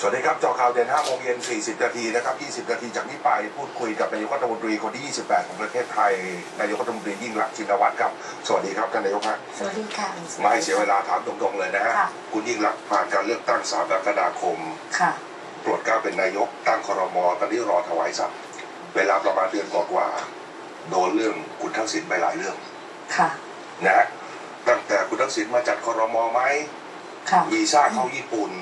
สวัสดีครับเจอข่าวเด่น5โมงเย็น 40 นาทีนะครับ 20 นาทีจากนี้ไปพูดคุยกับนายกรัฐมนตรีคนที่ 28 ของประเทศไทย นายกรัฐมนตรียิ่งรักษณ์ชินวัตรครับ สวัสดีครับท่านนายกฮะสวัสดีค่ะไม่ให้เสียเวลาถามตรงๆเลยนะฮะค่ะคุณยิ่งรักษณ์ผ่านการเลือกตั้ง 3 กรกฎาคม ค่ะโปรดเกล้าเป็นนายกตั้งครมตอนนี้รอถวายสัตย์เวลาประมาณเดือนกว่าๆโดนเรื่องคุณทักษิณไปหลายเรื่อง ค่ะนะฮะตั้งแต่คุณทักษิณมาจัดครมไหมค่ะวีซ่าเข้าญี่ปุ่น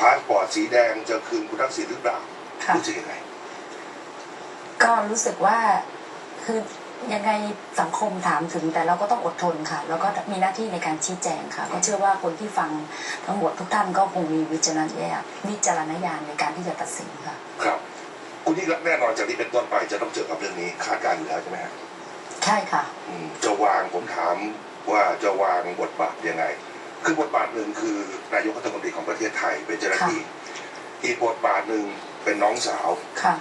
พาสปอร์ตสีแดงจะคืนคุณทักษิณหรือเปล่าค่ะ รู้สึกยังไงก็รู้สึกว่าคือยังไงสังคมถามถึงแต่เราก็ต้องอดทนค่ะ แล้วก็มีหน้าที่ในการชี้แจงค่ะ ก็เชื่อว่าคนที่ฟังทั้งหมดทุกท่านก็คงมีวิจารณญาณวิจารณญาณในการที่จะตัดสินค่ะ ครับ คุณยิ่งรักษณ์แน่นอนจากนี้เป็นต้นไปจะต้องเจอกับเรื่องนี้คาดการณ์อยู่แล้วใช่ไหมฮะใช่ค่ะ อืมจะวางผมถามว่าจะวางบทบาทยังไง คือบทบาทหนึ่งคือนายกรัฐมนตรีของประเทศไทยเป็นเจ้าหน้าที่อีกบทบาทหนึ่งเป็นน้องสาวค่ะ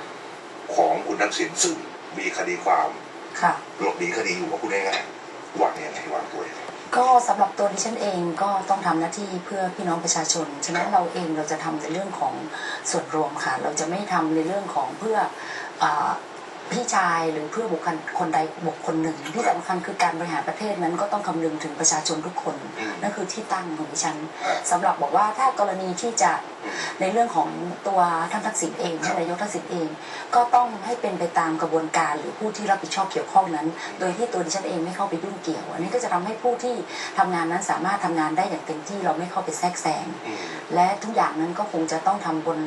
ของคุณทักษิณซึ่งมีคดีความค่ะหลบหนีคดีอยู่ว่าคุณง่ายๆวางยังไงวางตัวยังไงก็สำหรับตัวดิฉันเองก็ต้องทำหน้าที่เพื่อพี่น้องประชาชน ฉะนั้นเราเองเราจะทำในเรื่องของส่วนรวมค่ะ เราจะไม่ทำในเรื่องของเพื่ออา พี่ชายหรือเพื่อบุคคลคนใดบุคคลหนึ่ง ที่สำคัญคือการบริหารประเทศนั้นก็ต้องคำนึงถึงประชาชนทุกคนอืมนั่นคือที่ตั้งของดิฉันอ่าสำหรับบอกว่าถ้ากรณีที่จะอืมในเรื่องของตัวท่านทักษิณเองครับท่านนายกทักษิณเอง ก็ต้องให้เป็นไปตามกระบวนการหรือผู้ที่รับผิดชอบเกี่ยวข้องนั้น โดยที่ตัวดิฉันเองไม่เข้าไปยุ่งเกี่ยว อันนี้ก็จะทำให้ผู้ที่ทำงานนั้นสามารถทำงานได้อย่างเต็มที่เราไม่เข้าไปแทรกแซงอืมและทุกอย่างนั้นก็คงจะต้องทำบน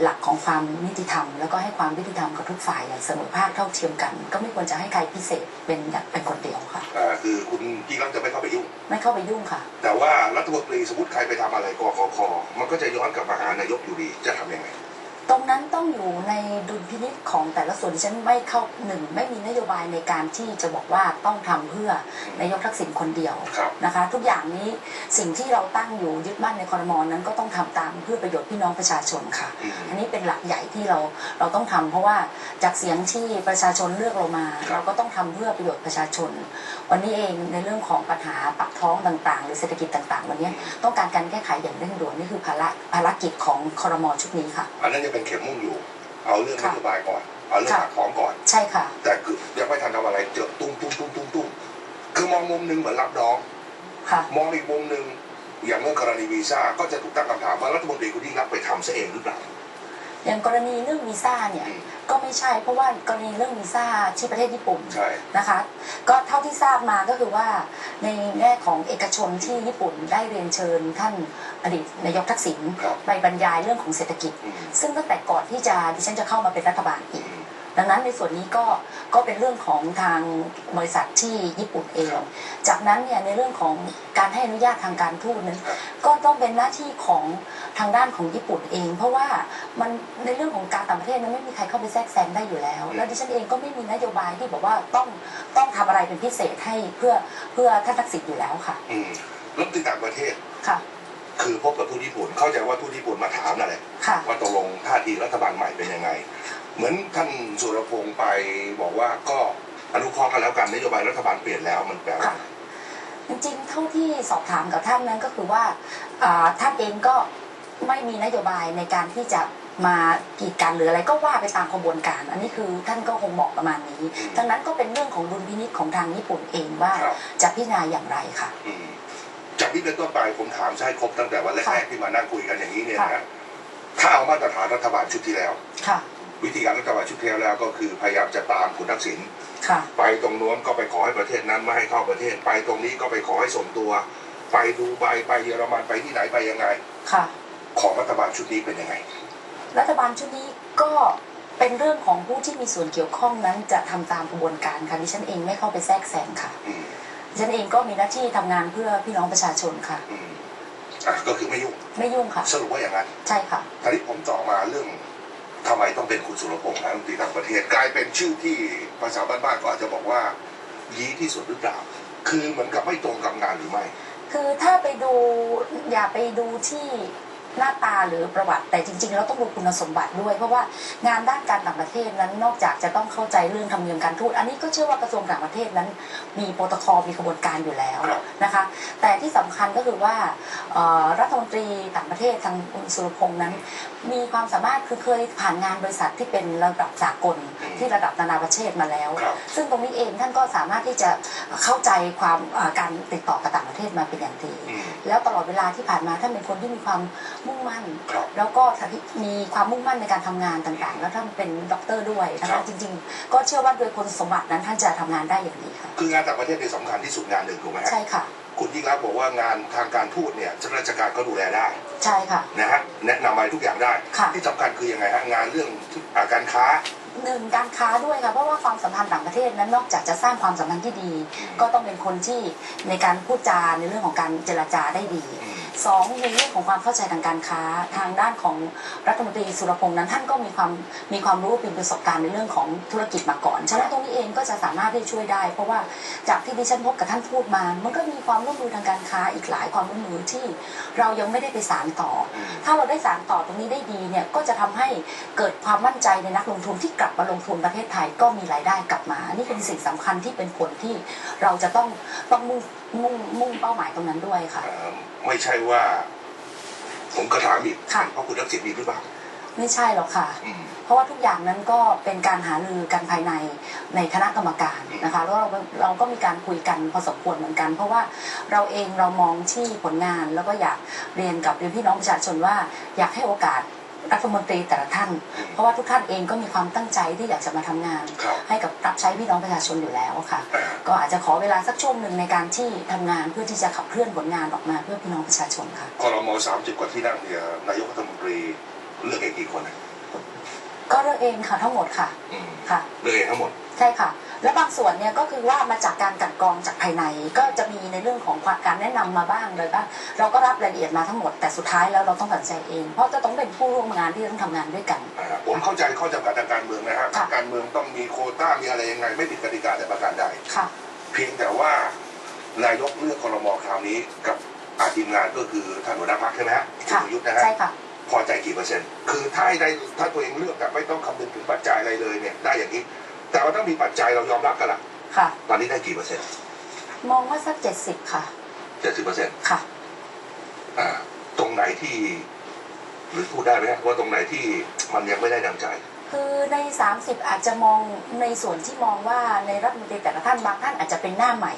หลักของความนิติธรรม แล้วก็ให้ความยุติธรรมกับทุกฝ่ายอย่างเสมอภาคเท่าเทียมกัน ก็ไม่ควรจะให้ใครพิเศษ เป็นอย่างเป็นคนเดียวค่ะ อ่าคือคุณยิ่งรักษณ์จะไม่เข้าไปยุ่ง ไม่เข้าไปยุ่งค่ะ แต่ว่ารัฐมนตรีสมมติใครไปทำอะไรกกคมันก็จะย้อนกลับมาหานายกอยู่ดีจะทำยังไง ตรงนั้นต้องอยู่ในดุลพินิจของแต่ละส่วนดิฉันไม่เข้าหนึ่งไม่มีนโยบายในการที่จะบอกว่าต้องทำเพื่อนายกทักษิณคนเดียวครับนะคะ ทุกอย่างนี้สิ่งที่เราตั้งอยู่ยึดมั่นในคอรมอนนั้นก็ต้องทำตามเพื่อประโยชน์พี่น้องประชาชนค่ะ อืม อันนี้เป็นหลักใหญ่ที่เราเราต้องทำเพราะว่าจากเสียงที่ประชาชนเลือกเรามา ครับ เราก็ต้องทำเพื่อประโยชน์ประชาชน วันนี้เองในเรื่องของปัญหาปากท้องต่างๆ หรือเศรษฐกิจต่าง ๆ วันนี้ต้องการการแก้ไขอย่างเร่งด่วนนี่คือภาระภารกิจของคอรมอชุดนี้ค่ะ อันนั้นยังเป็นเข็มมุ่งอยู่ เอาเรื่องนค่ะโยบายก่อน เอาเรื่องค่ะปากท้องก่อน ใช่ค่ะ แต่คือยังไม่ทันทำอะไรเจอตุ้มตุ้มตุ้มตุ้มตุ้มคือมองมุมหนึ่งเหมือนรับน้องค่ะมองอีกมุมหนึ่งอย่างเรื่องกรณีวีซ่าก็จะถูกตั้งคำถามว่ารัฐมนตรีคุณยิ่งรักษณ์ไปทำซะเองหรือเปล่าอย่างกรณีเรื่องวีซ่าเนี่ยอืมก็ไม่ใช่เพราะว่ากรณีเรื่องวีซ่าที่ประเทศญี่ปุ่นใช่นะคะ ก็เท่าที่ทราบมาก็คือว่าในแง่ของเอกชนที่ญี่ปุ่นได้เรียนเชิญท่าน อดีตนายกทักษิณครับไปบรรยายเรื่องของเศรษฐกิจอืมซึ่งตั้งแต่ก่อนที่จะดิฉันจะเข้ามาเป็นรัฐบาลอีอืกมดังนั้นในส่วนนี้ก็ก็เป็นเรื่องของทางบริษัทที่ญี่ปุ่นเองครับจากนั้นเนี่ยในเรื่องของการให้อนุญาตทางการทูตนั้นครับก็ต้องเป็นหน้าที่ของทางด้านของญี่ปุ่นเอง เพราะว่ามันในเรื่องของการต่างประเทศนั้นไม่มีใครเข้าไปแทรกแซงได้อยู่แล้ว แล้วดิฉันเองก็ไม่มีนโยบายที่บอกว่าต้องต้องทำอะไรเป็นพิเศษให้เพื่อเพื่อท่านทักษิณอยู่แล้วค่ะอืมรัฐมนตรีต่างประเทศค่ะ คือพบกับทูตญี่ปุ่น เข้าใจว่าทูตญี่ปุ่นมาถามนั่นแหละค่ะว่าตกลงท่าทีรัฐบาลใหม่เป็นยังไง เหมือนท่านสุรพงศ์ไปบอกว่าก็อนุเคราะห์กันแล้วกันนโยบายรัฐบาลเปลี่ยนแล้วมันแปลว่าค่ะจริงๆเท่าที่สอบถามกับท่านนั้นก็คือว่าอ่าท่านเองก็ไม่มีนโยบายในการที่จะมากีดกันหรืออะไรก็ว่าไปตามกระบวนการ อันนี้คือท่านก็คงบอกประมาณนี้อืมดังนั้นก็เป็นเรื่องของดุลพินิจของทางญี่ปุ่นเองว่าครับจะพิจารณาอย่างไรค่ะ อืม จากนี้เป็นต้นไปผมถามใช่ครบตั้งแต่วันแรค่ะกๆที่มานั่งคุยกันอย่างนี้เนี่ยค่ะนะถ้าเอามาตรฐานรัฐบาลชุดที่แล้วค่ะวิธีการรัฐบาลชุดที่แล้วก็คือพยายามจะตามคุณทักษิณค่ะไปตรงโน้นก็ไปขอให้ประเทศนั้นไม่ให้เข้าประเทศ ไปตรงนี้ก็ไปขอให้ส่งตัว ไปดูใบไปเยอรมันไปที่ไหนไปยังไงค่ะ ของรัฐบาลชุดนี้เป็นยังไง รัฐบาลชุดนี้ก็เป็นเรื่องของผู้ที่มีส่วนเกี่ยวข้องนั้นจะทำตามกระบวนการค่ะดิฉันเองไม่เข้าไปแทรกแซงค่ะอืมดิ ฉันเองก็มีหน้าที่ทำงานเพื่อพี่น้องประชาชนค่ะ อืมอะก็คือไม่ยุ่งไม่ยุ่งค่ะ สรุปว่าอย่างนั้นใช่ค่ะ ทีนี้ผมต่อมาเรื่องทำไมต้องเป็นคุณสุรพงษ์นะรัฐมนตรีต่างประเทศกลายเป็นชื่อที่ภาษาบ้านๆก็อาจจะบอกว่า ยี้ที่สุดหรือเปล่า คือเหมือนกับไม่ตรงกับงานหรือไม่ คือถ้าไปดูอย่าไปดูที่ หน้าตาหรือประวัติ แต่จริง ๆ แล้วต้องดูคุณสมบัติด้วย เพราะว่างานด้านการต่างประเทศนั้นนอกจากจะต้องเข้าใจเรื่องธรรมเนียมการทูตอันนี้ก็เชื่อว่ากระทรวงต่างประเทศนั้น มีโปรโตคอลมีกระบวนการอยู่แล้วครับนะคะ แต่ที่สำคัญก็คือว่าเอ่อรัฐมนตรีต่างประเทศทางคุณสุรพงษ์นั้น มีความสามารถคือเคยผ่านงานบริษัทที่เป็นระดับสากลอืมที่ระดับนานาประเทศมาแล้วครับซึ่งตรงนี้เองท่านก็สามารถที่จะเข้าใจความเอ่อการติดต่อกับต่างประเทศมาเป็นอย่างดีอืมแล้วตลอดเวลาที่ผ่านมาท่านเป็นคนที่มีความมุ่งมั่น ครับแล้วก็มีความมุ่งมั่นในการทำงานต่างๆ แล้วท่านเป็นด็อกเตอร์ด้วยนะครัคะบ จริงๆ ก็เชื่อว่าโดยคุณสมบัตินั้นท่านจะทำงานได้อย่างดีค่ะ คืองานต่างประเทศในยสำคัญที่สุดงานหนึ่งถูกไหมฮะใช่ค่ะ คุณยิ่งรักษณ์บอกว่างานทางการทูตเนี่ยเจ้าราชการก็ดูแลได้ใช่ค่ะ นะฮะแนะนำอะไรทุกอย่างได้ ค่ะ ที่สำคัญคือยังไงฮะงานเรื่องอ่าการค้า หนึ่งการค้าด้วยค่ะเพราะว่าความสัมพันธ์ต่างประเทศนั้นนอกจากจะสร้างความสัมพันธ์ที่ดี ก็ต้องเป็นคนที่ในการพูดจาในเรื่องของการเจรจาได้ดีอืม สองในเรื่องของความเข้าใจทางการค้าทางด้านของรัฐมนตรีสุรพงษ์นั้น ท่านก็มีความมีความรู้มีประสบการณ์ในเรื่องของธุรกิจมาก่อนฉะนั้นตรงนี้เองก็จะสามารถที่ช่วยได้ เพราะว่าจากที่ดิฉันพบกับท่านพูดมา มันก็มีความร่วมมือทางการค้าอีกหลายความร่วมมือที่เรายังไม่ได้ไปสานต่ออืมถ้าเราได้สานต่อตรงนี้ได้ดีเนี่ยก็จะทำให้เกิดความมั่นใจในนักลงทุนที่กลับมาลงทุนประเทศไทยก็มีรายได้กลับมา นี่เป็นสิ่งสำคัญที่เป็นผลที่เราจะต้องต้องมุ่ง มุ่งมุ่งเป้าหมายตรงนั้นด้วยค่ะเอ่อไม่ใช่ว่า ผมก็ถามอีกค่ะเพราะคุณทักษิณมีหรือเปล่าไม่ใช่หรอกค่ะอืมเพราะว่าทุกอย่างนั้นก็เป็นการหารือกันภายในในคณะกรรมการนะคะ แล้วเราเราก็มีการคุยกันพอสมควรเหมือนกัน เพราะว่าเราเองเรามองที่ผลงานแล้วก็อยากเรียนกับเรียนพี่น้องประชาชนว่าอยากให้โอกาส รัฐมนตรีแต่ละท่านอืมเพราะว่าทุกท่านเองก็มีความตั้งใจที่อยากจะมาทำงานครับให้กับรับใช้พี่น้องประชาชนอยู่แล้วค่ะอ่าก็อาจจะขอเวลาสักช่วงหนึ่งในการที่ทำงานเพื่อที่จะขับเคลื่อนผลงานออกมาเพื่อพี่น้องประชาชนค่ะคอรมอสามสิบกว่าที่นั่งเนี่ยนายกรัฐมนตรีเลือกเองกี่คนนะก็เลือกเองค่ะทั้งหมดค่ะอืมค่ะเลือกเองทั้งหมดใช่ค่ะ และบางส่วนเนี่ยก็คือว่ามาจากการกลันกรองจากภายใน ก็จะมีในเรื่องของการแนะนำมาบ้างเลยบ้างเราก็รับรายละเอียดมาทั้งหมดแต่สุดท้ายแล้วเราต้องตัดสินใจเอง เพราะจะต้องเป็นผู้ร่วมงานที่ต้องทำงานด้วยกันอ่าผมเข้าใจข้อจำกัดทางการเมืองนะฮะค่ะการเมืองต้องมีโควต้ามีอะไรยังไงไม่ผิดกติกาแต่ประการใดค่ะเพียงแต่ว่านายกเลือกคอรมอคราวนี้กับอาทีมงานก็คือท่านหัวหน้าพักใช่ไหมฮะคุณค่ะประยุทธ์นะฮะใช่ค่ะพอใจกี่เปอร์เซ็นต์ คือถ้าให้ได้ถ้าตัวเองเลือกแบบไม่ต้องคำนึงถึงปัจจัยอะไรเลยเนี่ยได้อย่างนี้ แต่ว่าต้องมีปัจจัยเรายอมรับกันละค่ะ ตอนนี้ได้กี่เปอร์เซ็นต์มองว่าสักเจ็ดสิบค่ะเจ็ดสิบเปอร์เซ็นต์ค่ะอ่าตรงไหนที่ หรือพูดได้ไหมฮะว่าตรงไหนที่มันยังไม่ได้ดังใจ คือใน 30 อาจจะมองในส่วนที่มองว่าในรัฐมนตรีแต่ละท่านบางท่านอาจจะเป็นหน้าใหม่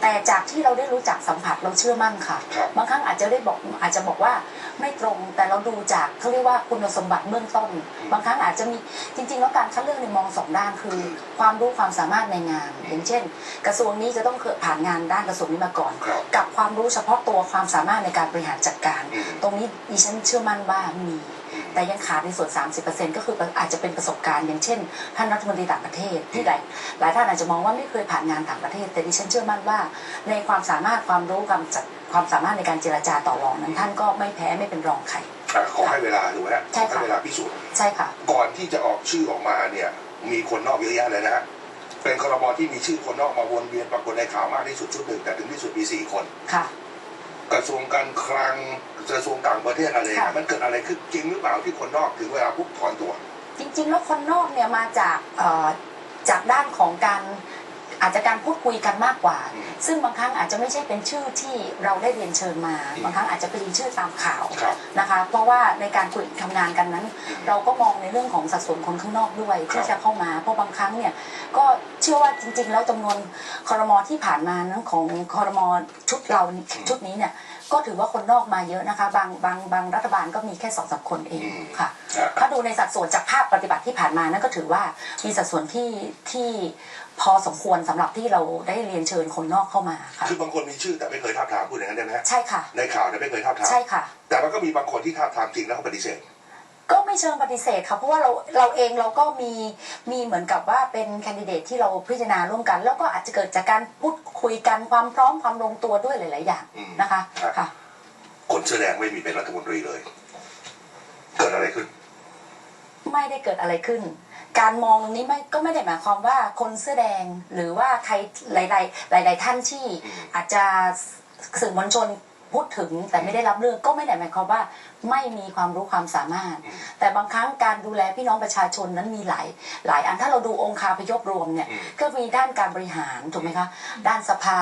แต่จากที่เราได้รู้จักสัมผัสเราเชื่อมั่นค่ะครับบางครั้งอาจจะได้บอกอาจจะบอกว่าไม่ตรงแต่เราดูจากเขาเรียกว่าคุณสมบัติเบื้องต้น บางครั้งอาจจะมีจริง ๆ แล้วการคัดเลือกในยมองสองด้านคือ ความรู้ความสามารถในงานอย่างเช่น กระทรวงนี้จะต้องเคยผ่านงานด้านกระทรวงนี้มาก่อนครับกับความรู้เฉพาะตัวความสามารถในการบริหารจัดการอืมตรงนี้ดิฉันเชื่อมั่นว่ามีอืม แต่ยังขาดในส่วน 30%ก็คืออาจจะเป็นประสบการณ์ อย่างเช่น ท่านรัฐมนตรีต่างประเทศที่หลายหลายท่านอาจจะมองว่าไม่เคยผ่านงานต่างประเทศ แต่ดิฉันเชื่อมั่นว่า ในความสามารถความรู้ความจัดความสามารถในการเจรจาต่อรองนั้นท่านก็ไม่แพ้ไม่เป็นรองใครอะขอให้เวลาดูฮะใช่ขอค่ะให้เวลาพิสูจน์ใช่ค่ะ ก่อนที่จะออกชื่อออกมาเนี่ยมีคนนอกเยอะแยะเลยนะฮะเป็นคอรมอที่มีชื่อคนนอกมาวนเวียนปรากฏในข่าวมากที่สุดชุดหนึ่งแต่ถึงที่สุดมีสี่คนค่ะ กระทรวงการคลังกระทรวงต่างประเทศอะไรค่ะ มันเกิดอะไรขึ้นจริงหรือเปล่าที่คนนอกถึงเวลาปุ๊บถอนตัว จริงๆ แล้วคนนอกเนี่ยมาจากเอ่อจากด้านของการ อาจจะการพูดคุยกันมากกว่าอืมซึ่งบางครั้งอาจจะไม่ใช่เป็นชื่อที่เราได้เรียนเชิญมาอืมบางครั้งอาจจะเป็นชื่อตามข่าวครับนะคะ เพราะว่าในการคุยทำงานกันนั้นอืมเราก็มองในเรื่องของสัดส่วนคนข้างนอกด้วยครับที่จะเข้ามา เพราะบางครั้งเนี่ยก็เชื่อว่าจริง ๆ แล้วจำนวนคอรมอที่ผ่านมานั้นของคอรมอชุดเราชุดนี้เนี่ย ก็ถือว่าคนนอกมาเยอะนะคะ บางบางบางรัฐบาลก็มีแค่สองสามคนเองอืมค่ะอะ ถ้าดูในสัดส่วนจากภาพปฏิบัติที่ผ่านมานั่นก็ถือว่ามีสัดส่วนที่ที่พอสมควรสำหรับที่เราได้เรียนเชิญคนนอกเข้ามาค่ะคือบางคนมีชื่อแต่ไม่เคยท้าบทามพูดอย่างนั้นได้ไหมฮะใช่ค่ะ ในข่าวแต่ไม่เคยท้าบทามใช่ค่ะ แต่มันก็มีบางคนที่ท้าบทามจริงแล้วเขาปฏิเสธ ก็ไม่เชิงปฏิเสธค่ะเพราะว่าเราเราเองเราก็มีมีเหมือนกับว่าเป็นแคนดิเดตที่เราพิจารณาร่วมกัน แล้วก็อาจจะเกิดจากการพูดคุยกันความพร้อมความลงตัวด้วยหลาย ๆ อย่างอืม นะคะครับค่ะ คนเสื้อแดงไม่มีเป็นรัฐมนตรีเลย เกิดอะไรขึ้น ไม่ได้เกิดอะไรขึ้น การมองตรงนี้ไม่ก็ไม่ได้หมายความว่าคนเสื้อแดงหรือว่าใครหลาย ๆ หลาย ๆ ท่านที่อืมอาจจะสื่อมวลชน พูดถึงแต่ไม่ได้รับเรื่องก็ไม่ได้หมายความว่าไม่มีความรู้ความสามารถอืมแต่บางครั้งการดูแลพี่น้องประชาชนนั้นมีหลายหลายอันถ้าเราดูองค์คาพยพรวมเนี่ยอืมก็มีด้านการบริหารถูกไหมคะด้านสภา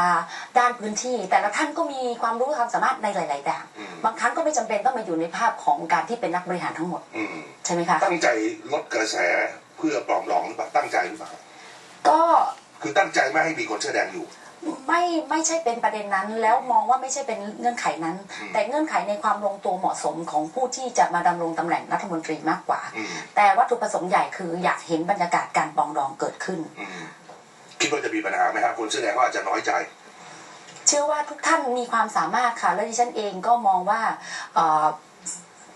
ด้านพื้นที่ แต่ละท่านก็มีความรู้ความสามารถในหลายๆด้านอืมบางครั้งก็ไม่จำเป็นต้องมาอยู่ในภาพของการที่เป็นนักบริหารทั้งหมดอืมใช่ไหมคะตั้งใจลดกระแสเพื่อปลอมดองหรือเปล่าตั้งใจหรือเปล่าก็คือตั้งใจไม่ให้มีคนเสื้อแดงอยู่ ไม่ไม่ใช่เป็นประเด็นนั้น แล้วมองว่าไม่ใช่เป็นเงื่อนไขนั้นอืมแต่เงื่อนไขในความลงตัวเหมาะสมของผู้ที่จะมาดำรงตำแหน่งรัฐมนตรีมากกว่าอืมแต่วัตถุประสงค์ใหญ่คืออยากเห็นบรรยากาศการปรองดองเกิดขึ้นอืมคิดว่าจะมีปัญหาไหมฮะคนเสื้อแดงก็อาจจะน้อยใจเชื่อว่าทุกท่านมีความสามารถค่ะ และดิฉันเองก็มองว่าเอ่อ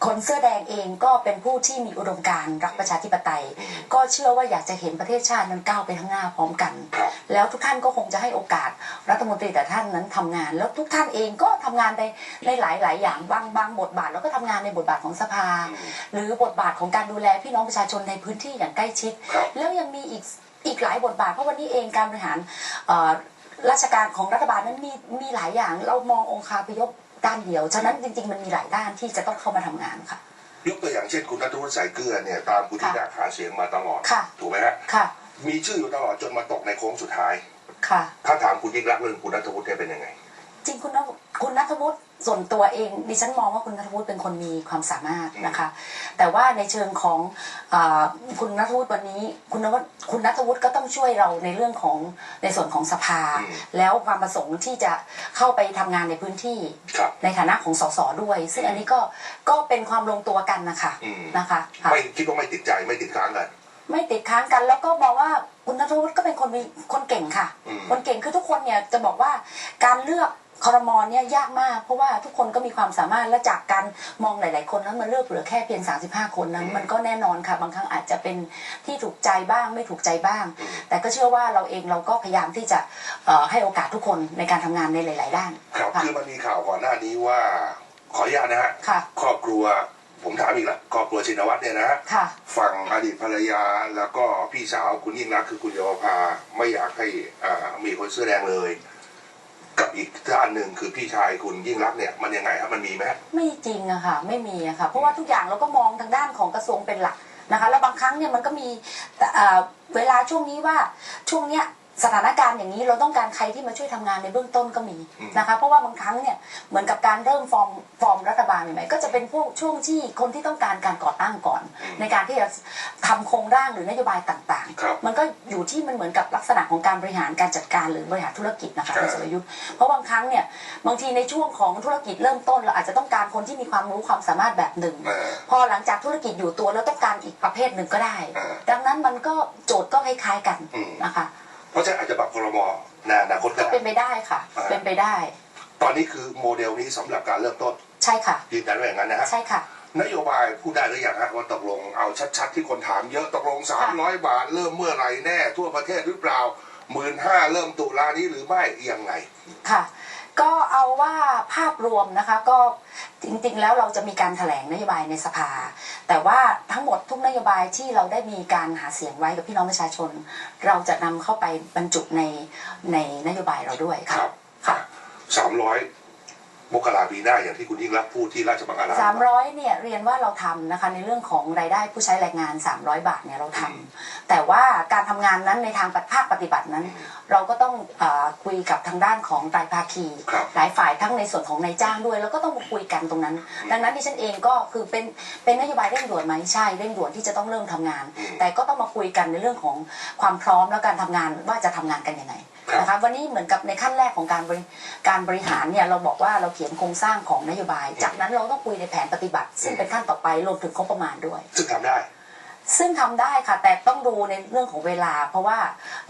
คนเสื้อแดงเองก็เป็นผู้ที่มีอุดมการณ์รักประชาธิปไตยอืมก็เชื่อว่าอยากจะเห็นประเทศชาตินั้นก้าวไปข้างหน้าพร้อมกันครับแล้วทุกท่านก็คงจะให้โอกาสรัฐมนตรีแต่ท่านนั้นทำงาน แล้วทุกท่านเองก็ทำงานในในหลายหลายอย่างบางบางบทบาท แล้วก็ทำงานในบทบาทของสภาอืมหรือบทบาทของการดูแลพี่น้องประชาชนในพื้นที่อย่างใกล้ชิดครับแล้วยังมีอีกอีกหลายบทบาทเพราะวันนี้เองการบริหารเอ่อราชการของรัฐบาลนั้นมีมีหลายอย่างเรามององค์คาพยพ ด้านเดียว ฉะนั้นจริง ๆ มันมีหลายด้านที่จะต้องเข้ามาทำงานค่ะ ยกตัวอย่างเช่นคุณนัทวุฒิสายเกลือเนี่ยตามคุณที่ค่ะนาหาเสียงมาตลอดค่ะถูกไหมฮะค่ะมีชื่ออยู่ตลอดจนมาตกในโค้งสุดท้าย ค่ะ ถ้าถามคุณยิ่งรักษณ์เรื่องคุณนัทวุฒิเนี่ยเป็นยังไง จริงคุณน คุณนัทวุฒิส่วนตัวเองดิฉันมองว่าคุณนัทวุฒิเป็นคนมีความสามารถนะคะ แต่ว่าในเชิงของอาคุณนัทวุฒิวันนี้ คุณนวัฒคุณนัทวุฒิก็ต้องช่วยเราในเรื่องของในส่วนของสภาอืมแล้วความประสงค์ที่จะเข้าไปทำงานในพื้นที่ครับในฐานะของสสด้วย ซึ่งอันนี้ก็ก็เป็นความลงตัวกันนะคะอืมนะคะค่ะไม่คิดว่าไม่ติดใจไม่ติดค้างกันไม่ติดค้างกันแล้วก็มองว่าคุณนัทวุฒิก็เป็นคนมีคนเก่งค่ะอืมคนเก่งคือทุกคนเนี่ยจะบอกว่าการเลือก คอรมอเนี่ยยากมาก เพราะว่าทุกคนก็มีความสามารถและจากการมองหลาย ๆ คนแล้วมันเลือกเหลือแค่เพียง 35 คนนั้นมันก็แน่นอนค่ะ บางครั้งอาจจะเป็นที่ถูกใจบ้างไม่ถูกใจบ้างอืมแต่ก็เชื่อว่าเราเองเราก็พยายามที่จะเอ่อให้โอกาสทุกคนในการทำงานในหลาย ๆ ด้านครับค่ะคือมันมีข่าวก่อนหน้านี้ว่าขออนุญาตนะฮะค่ะครอบครัวผมถามอีกละครอบครัวชินวัตรเนี่ยนะฮะค่ะฝั่งอดีตภรรยาแล้วก็พี่สาวคุณยิ่งรักษณ์คือคุณเยาวภาไม่อยากให้อ่ามีคนเสื้อแดงเลย กับอีกด้านหนึ่งคือพี่ชายคุณยิ่งรักษณ์เนี่ยมันยังไงครับมันมีไหม ไม่จริงอะค่ะไม่มีอะค่ะเพราะว่าทุกอย่างเราก็มองทางด้านของกระทรวงเป็นหลักนะคะแล้วบางครั้งเนี่ยมันก็มีแต่เอ่อเวลาช่วงนี้ว่าช่วงเนี้ย สถานการณ์อย่างนี้เราต้องการใครที่มาช่วยทำงานในเบื้องต้นก็มีนะคะเพราะว่าบางครั้งเนี่ยเหมือนกับการเริ่มฟอร์มฟอร์มรัฐบาลใหม่ๆก็จะเป็นพวกช่วงที่คนที่ต้องการการก่อตั้งก่อน ในการที่จะทำโครงร่างหรือนโยบายต่างครับๆมันก็อยู่ที่มันเหมือนกับลักษณะของการบริหารการจัดการหรือบริหารธุรกิจนะคะครับคุณสรยุทธ์เพราะบางครั้งเนี่ยบางทีในช่วงของธุรกิจเริ่มต้นเราอาจจะต้องการคนที่มีความรู้ความสามารถแบบหนึ่งเออพอหลังจากธุรกิจอยู่ตัวแล้วต้องการอีกประเภทหนึ่งก็ได้อ่าดังนั้นมันก็โจทย์ก็คล้ายๆกันอืมนะคะ เพราะฉะนั้นอาจจะปรับครมในอนาคตก็ก็ได้ เป็นไปได้ค่ะ อ่า เป็นไปได้ ตอนนี้คือโมเดลนี้สำหรับการเริ่มต้นใช่ค่ะ ยืนยันว่าอย่างนั้นนะฮะใช่ค่ะ นโยบายพูดได้หรือยังฮะว่าตกลงเอาชัดๆที่คนถามเยอะตกลง 300 บาท เริ่มเมื่อไหร่แน่ ทั่วประเทศหรือเปล่าหมื่นห้าเริ่มตุลานี้หรือไม่ยังไง ค่ะ ก็เอาว่าภาพรวมนะคะก็จริงๆ แล้วเราจะมีการแถลงนโยบายในสภา แต่ว่าทั้งหมดทุกนโยบายที่เราได้มีการหาเสียงไว้กับพี่น้องประชาชน เราจะนำเข้าไปบรรจุในในนโยบายเราด้วยคค่ะรับค่ะสามร้อย มกราปีหน้าอย่างที่คุณยิ่งรักษณ์พูดที่ราชบังคลา สามร้อยเนี่ยเรียนว่าเราทำนะคะในเรื่องของรายได้ผู้ใช้แรงงาน 300 บาทเนี่ยเราทำแต่ว่าการทำงานนั้นในทางภาคปฏิบัตินั้น เราก็ต้องเออคุยกับทางด้านของไตรภาคีครับ หลายฝ่ายทั้งในส่วนของนายจ้างด้วย แล้วก็ต้องมาคุยกันตรงนั้น ดังนั้นที่ฉันเองก็คือเป็นเป็นนโยบายเร่งด่วนไหมใช่เร่งด่วนที่จะต้องเริ่มทำงานอืมแต่ก็ต้องมาคุยกันในเรื่องของความพร้อมและการทำงานว่าจะทำงานกันยังไงครับนะคะวันนี้เหมือนกับในขั้นแรกของการบริการบริหารเนี่ยเราบอกว่าเราเขียนโครงสร้างของนโยบาย จากนั้นเราต้องคุยในแผนปฏิบัติ ซึ่งเป็นขั้นต่อไปรวมถึงงบประมาณด้วย ซึ่งทำได้ ซึ่งทำได้ค่ะแต่ต้องดูในเรื่องของเวลา เพราะว่า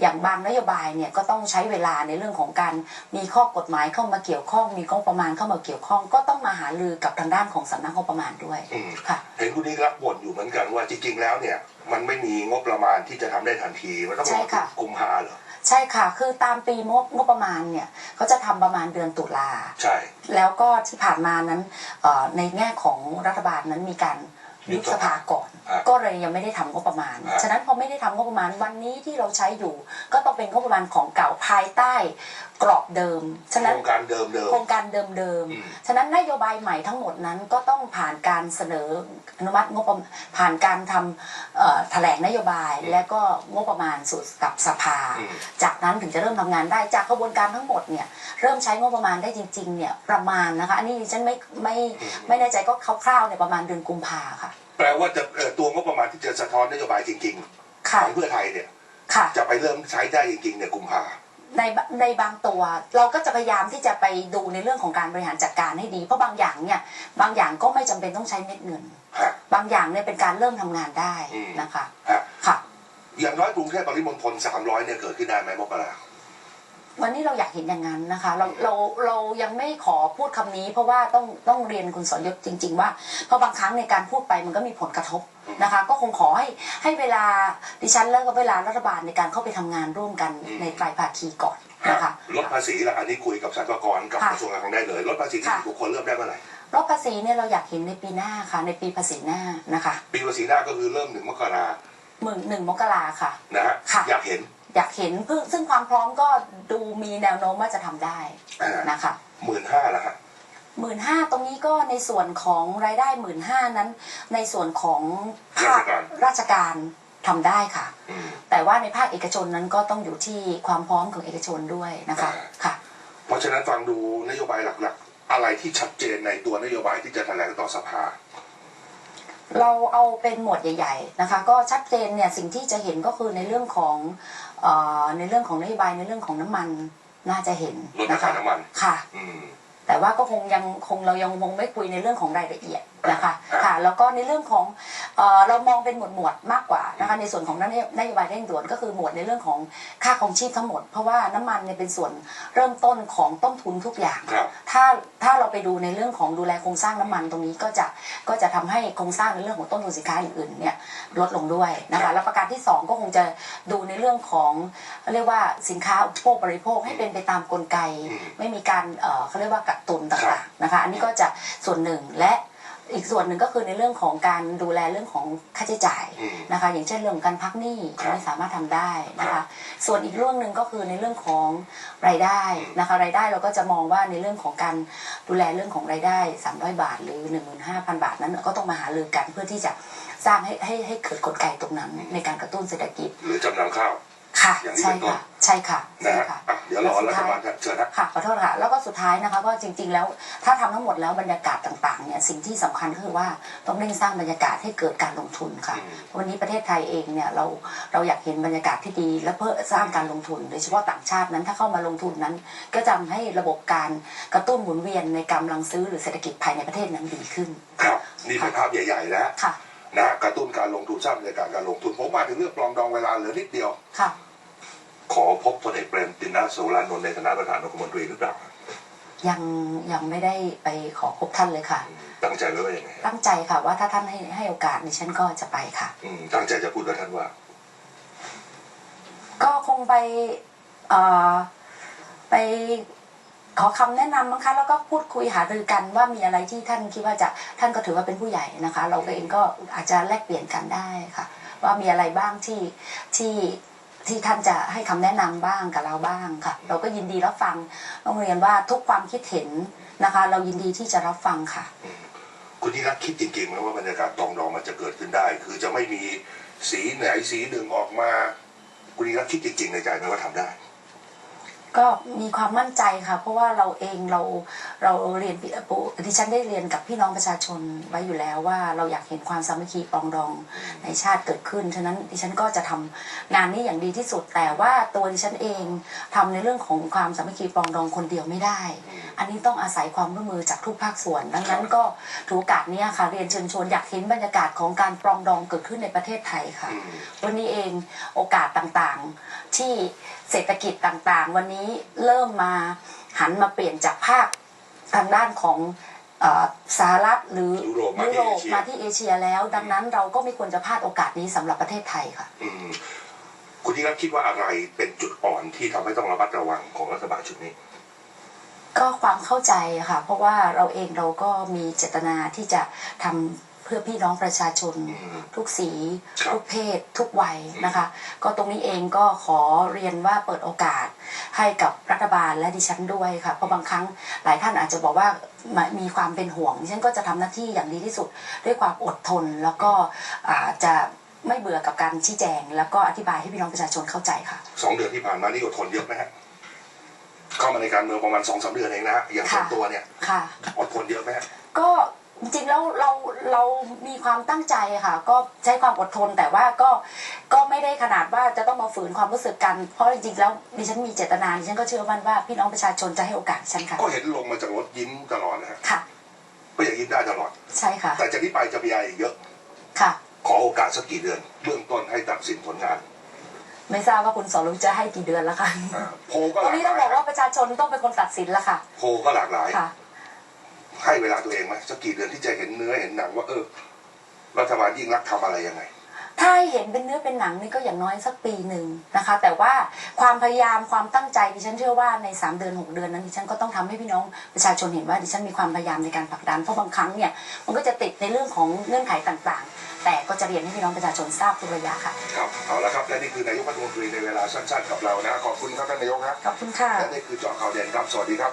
อย่างบางนโยบายเนี่ยก็ต้องใช้เวลาในเรื่องของการมีข้อกฎหมายเข้ามาเกี่ยวข้องมีงบประมาณเข้ามาเกี่ยวข้อง ก็ต้องมาหารือกับทางด้านของสำนักงบประมาณด้วยอืม ค่ะ เห็นคุณยิ่งรักษณ์บ่นอยู่เหมือนกันว่าจริงๆแล้วเนี่ย มันไม่มีงบประมาณที่จะทำได้ทันที มันต้องรใช่อค่ะ กุมภาเหรอ ใช่ค่ะ คือตามปีงบงบประมาณเนี่ยเขาจะทำประมาณเดือนตุลาใช่ แล้วก็ที่ผ่านมานั้นเอ่อในแง่ของรัฐบาลนั้นมีการ ยุบสภาก่อนอะก็เลยยังไม่ได้ทำงบประมาณอะฉะนั้นพอไม่ได้ทำงบประมาณวันนี้ที่เราใช้อยู่ ก็ต้องเป็นงบประมาณของเก่าภายใต้กรอบเดิม ฉะโคนั้นรงการเดิมเดิมโครงการเดิมอืมๆฉะนั้นนโยบายใหม่ทั้งหมดนั้นก็ต้องผ่านการเสนออนุมัติงบประมาณผ่านการทำเอ่อแถลงนโยบาย และก็งบประมาณสู่กับสภาอืมจากนั้นถึงจะเริ่มทำงานได้จากกระบวนการทั้งหมดเนี่ยเริ่มใช้งบประมาณได้จริงๆเนี่ยประมาณนะคะอันนี้ดิฉันไม่ไม่ไม่แน่ใจก็คร่าวๆเนี่ยประมาณเดือนกุมภาค่ะแปลว่าจะเอ่อตัวงบประมาณที่จะสะท้อนนโยบายจริงๆค่ะของเพื่อไทยเนี่ยค่ะ จะไปเริ่มใช้ได้จริงๆเนี่ยกุมภา ในบในบางตัวเราก็จะพยายามที่จะไปดูในเรื่องของการบริหารจัดการให้ดี เพราะบางอย่างเนี่ยบางอย่างก็ไม่จำเป็นต้องใช้เม็ดเงิน ฮะ บางอย่างเนี่ยเป็นการเริ่มทำงานได้อืมนะคะ ฮะค่ะ อย่างน้อยกรุงเทพปริมณฑล300เนี่ยเกิดขึ้นได้ไหมมกรา วันนี้เราอยากเห็นอย่างนั้นนะคะ เราเราเรายังไม่ขอพูดคำนี้ เพราะว่าต้องต้องเรียนคุณสรยศจริง ๆ ว่าเพราะบางครั้งในการพูดไปมันก็มีผลกระทบนะคะ ก็คงขอให้ให้เวลาดิฉันแล้วก็เวลารัฐบาลในการเข้าไปทำงานร่วมกันในไตรภาคีก่อนนะคะลดภาษีละอันนี้คุยกับสรรพากรกับค่ะกระทรวงการคลังได้เลยลดภาษีที่ค่ะบุคคลเริ่มได้เมื่อไหร่รถภาษีเนี่ยเราอยากเห็นในปีหน้าค่ะ ในปีภาษีหน้านะคะ ปีภาษีหน้าก็คือเริ่มหนึ่งมกราหมื่นหนึ่งมกราค่ะนะฮะค่ะอยากเห็น อยากเห็นเพิ่งซึ่งความพร้อมก็ดูมีแนวโน้มว่าจะทำได้อ่านะคะหมื่นห้าละฮะหมื่นห้าตรงนี้ก็ในส่วนของรายได้หมื่นห้านั้น ในส่วนของภาคราชการทำได้ค่ะอืมแต่ว่าในภาคเอกชนนั้นก็ต้องอยู่ที่ความพร้อมของเอกชนด้วยนะคะอ่าค่ะ เพราะฉะนั้นฟังดูนโยบายหลักๆ อะไรที่ชัดเจนในตัวนโยบายที่จะแถลงต่อสภา เราเอาเป็นหมวดใหญ่ ๆนะคะ ก็ชัดเจนเนี่ยสิ่งที่จะเห็นก็คือในเรื่องของเอ่อ ในเรื่องของนโยบายในเรื่องของน้ำมันน่าจะเห็นลดรานะคาคะน้ำมันค่ะอืมแต่ว่าก็คงยังคงเรายังคงไม่คุยในเรื่องของรายละเอียดนะคะ อ่าค่ะแล้วก็ในเรื่องของเอ่อเรามองเป็นหมวดหมวดๆมากกว่านะคะในส่วนของนโยนโยบายเร่งด่วนก็คือหมวดในเรื่องของค่าครองชีพทั้งหมด เพราะว่าน้ำมันเนี่ยเป็นส่วนเริ่มต้นของต้นทุนทุกอย่างครับถ้าถ้าเราไปดูในเรื่องของดูแลโครงสร้างน้ำมันตรงนี้ก็จะก็จะทำให้โครงสร้างในเรื่องของต้นทุนสินค้าอื่นๆเนี่ยลดลงด้วยนะครัคะบแล้วประการที่สองก็คงจะดูในเรื่องของเรียกว่าสินค้าอุปโภคบริโภคให้เป็นไปตามกลไกอืมไม่มีการเอ่อเขาเรียกว่ากักตุนครัต่าบงๆนะคะ อันนี้ก็จะส่วนหนึ่งและ อีกส่วนหนึ่งก็คือในเรื่องของการดูแลเรื่องของค่าใช้จ่ายอืมนะคะ อย่างเช่นเรื่องของการพักหนี้ครับไม่สามารถทำได้นะครัคะบส่วนอีกเรื่องหนึ่งก็คือในเรื่องของรายได้นะคะรายได้เราก็จะมองว่าในเรื่องของการดูแลเรื่องของรายได้ 300 บาท หรือ 15,000 บาทนั้นก็ต้องมาหารือกันเพื่อที่จะสร้างให้ให้ให้เกิดกลไกตรงนั้นในการกระตุ้นเศรษฐกิจ หรือจำนำข้าว ค่ะอย่างนี้ใช่เป็นต้นค่ะใช่ค่ะนะใช่ฮะค่ะ อะเดี๋ยวรอรัฐบาลเชิญนะ ค่ะขอโทษค่ะแล้วก็สุดท้ายนะคะก็จริงๆแล้วถ้าทำทั้งหมดแล้วบรรยากาศต่างๆเนี่ยสิ่งที่สำคัญก็คือว่าต้องเร่งสร้างบรรยากาศให้เกิดการลงทุนค่ะ อืม วันนี้ประเทศไทยเองเนี่ยเราเราอยากเห็นบรรยากาศที่ดีและเพื่อสร้างการลงทุน โดยเฉพาะต่างชาตินั้นถ้าเข้ามาลงทุนนั้น ก็จะทำให้ระบบการกระตุ้นหมุนเวียนในกำลังซื้อหรือเศรษฐกิจภายในประเทศนั้นดีขึ้นครับนี่เป็นภาพใหญ่ๆนะค่ะนะกระตุ้นการลงทุนสร้างบรรยากาศการลงทุนผมมาถึงเรื่องปลองดองเวลาเหลือนิดเดียว ค่ะ ขอพบพลเอกเปรมตินนาโสรานนท์ในฐานะประธานองคมนตรีหรือเปล่ายังยังไม่ได้ไปขอพบท่านเลยค่ะ ตั้งใจไว้ว่ายังไงตั้งใจค่ะว่าถ้าท่านให้ให้โอกาสดิฉันก็จะไปค่ะ อืมตั้งใจจะพูดกับท่านว่า ก็คงไปเอ่อไปขอคำแนะนำมั้งคะแล้วก็พูดคุยหารือกันว่ามีอะไรที่ท่านคิดว่าจะท่านก็ถือว่าเป็นผู้ใหญ่นะคะ เราเองก็อาจจะแลกเปลี่ยนกันได้ค่ะ ว่ามีอะไรบ้างที่ที่ ที่ท่านจะให้คำแนะนำบ้างกับเราบ้างค่ะ เราก็ยินดีรับฟังต้องเรียนว่าทุกความคิดเห็นนะคะ เรายินดีที่จะรับฟังค่ะ คุณที่รักคิดจริงๆไหมว่าบรรยากาศตองดองมันจะเกิดขึ้นได้ คือจะไม่มีสีไหนสีหนึ่งออกมา คุณที่รักคิดจริงๆในใจไหมว่าทำได้ ก็มีความมั่นใจค่ะ เพราะว่าเราเองเราเราเรียนปุดิฉันได้เรียนกับพี่น้องประชาชนไว้อยู่แล้วว่าเราอยากเห็นความสามัคคีปรองดองในชาติเกิดขึ้นฉะนั้นดิฉันก็จะทำงานนี้อย่างดีที่สุดแต่ว่าตัวดิฉันเองทำในเรื่องของความสามัคคีปรองดองคนเดียวไม่ได้ อันนี้ต้องอาศัยความร่วมมือจากทุกภาคส่วน ดังนั้นก็ถือโอกาสเนี้ยค่ะ เรียนเชิญชวนอยากเห็นบรรยากาศของการปรองดองเกิดขึ้นในประเทศไทยค่ะอืมวันนี้เองโอกาสต่างๆที่เศรษฐกิจต่างๆ วันนี้เริ่มมาหันมาเปลี่ยนจากภาคทางด้านของเออสหรัฐหรือยุโรปมาที่ยุโรปเอเชียมาที่เอเชียแล้ว ดังนั้นเราก็ไม่ควรจะพลาดโอกาสนี้สำหรับประเทศไทยค่ะอืมคุณที่รักคิดว่าอะไรเป็นจุดอ่อนที่ทำให้ต้องระมัดระวังของรัฐบาลชุดนี้ ก็ความเข้าใจอะค่ะ เพราะว่าเราเองเราก็มีเจตนาที่จะทำ เพื่อพี่น้องประชาชนอืมทุกสีครับทุกเพศ ทุกวัยนะคะ ก็ตรงนี้เองก็ขอเรียนว่าเปิดโอกาสให้กับรัฐบาลและดิฉันด้วยค่ะเพราะบางครั้งหลายท่านอาจจะบอกว่ามามีความเป็นห่วงดิฉันก็จะทำหน้าที่อย่างดีที่สุดด้วยความอดทนแล้วก็อาจะไม่เบื่อกับการชี้แจง แล้วก็อธิบายให้พี่น้องประชาชนเข้าใจค่ะสองเดือนที่ผ่านมานี่อดทนเยอะไหมฮะเข้ามาในการเมืองประมาณสองสามเดือนเองนะฮะอย่างส่วนค่ะตัวเนี่ยค่ะอดทนเยอะไหมฮะก็ จริงๆแล้วเราเรามีความตั้งใจค่ะ ก็ใช้ความอดทนแต่ว่าก็ก็ไม่ได้ขนาดว่าจะต้องมาฝืนความรู้สึกกัน เพราะจริงๆแล้วดิฉันมีเจตนาดิฉันก็เชื่อมั่นว่าพี่น้องประชาชนจะให้โอกาสดิฉันค่ะก็เห็นลงมาจากรถยิ้มตลอดนะฮะค่ะ ก็ยังยิ้มได้ตลอด ใช่ค่ะ แต่จากนี้ไปจะมีอะไรอีกเยอะ ค่ะ ขอโอกาสสักกี่เดือน เบื้องต้นให้ตัดสินผลงานไม่ทราบว่าคุณสรุปจะให้กี่เดือนแล้วค่ะอ่าโพลก็ตหรลางกนี้หต้องลาบอยกว่าประชาชนต้องเป็นคนตัดสินแล้วค่ะ โพลก็หลากหลายค่ะ ให้เวลาตัวเองไหมสักกี่เดือนที่จะเห็นเนื้อเห็นหนังว่าเออรัฐบาลยิ่งรักษณ์ทำอะไรยังไง ถ้าให้เห็นเป็นเนื้อเป็นหนังนี่ก็อย่างน้อยสักปีหนึ่งนะคะ แต่ว่าความพยายามความตั้งใจดิฉันเชื่อว่าใน 3 เดือน 6 เดือนนั้นดิฉันก็ต้องทำให้พี่น้องประชาชนเห็นว่าดิฉันมีความพยายามในการผลักดันเพราะบางครั้งเนี่ยมันก็จะติดในเรื่องของเงื่อนไขต่างๆ แต่ก็จะเรียนให้พี่น้องประชาชนทราบทุกระยะค่ะครับเอาละครับและนี่คือนายกรัฐมนตรีในเวลาสั้นๆกับเรานะขอบคุณครับท่านนายกครับขอบคุณค่ะและนี่คือเจาะข่าวเด่นครับสวัสดีครับ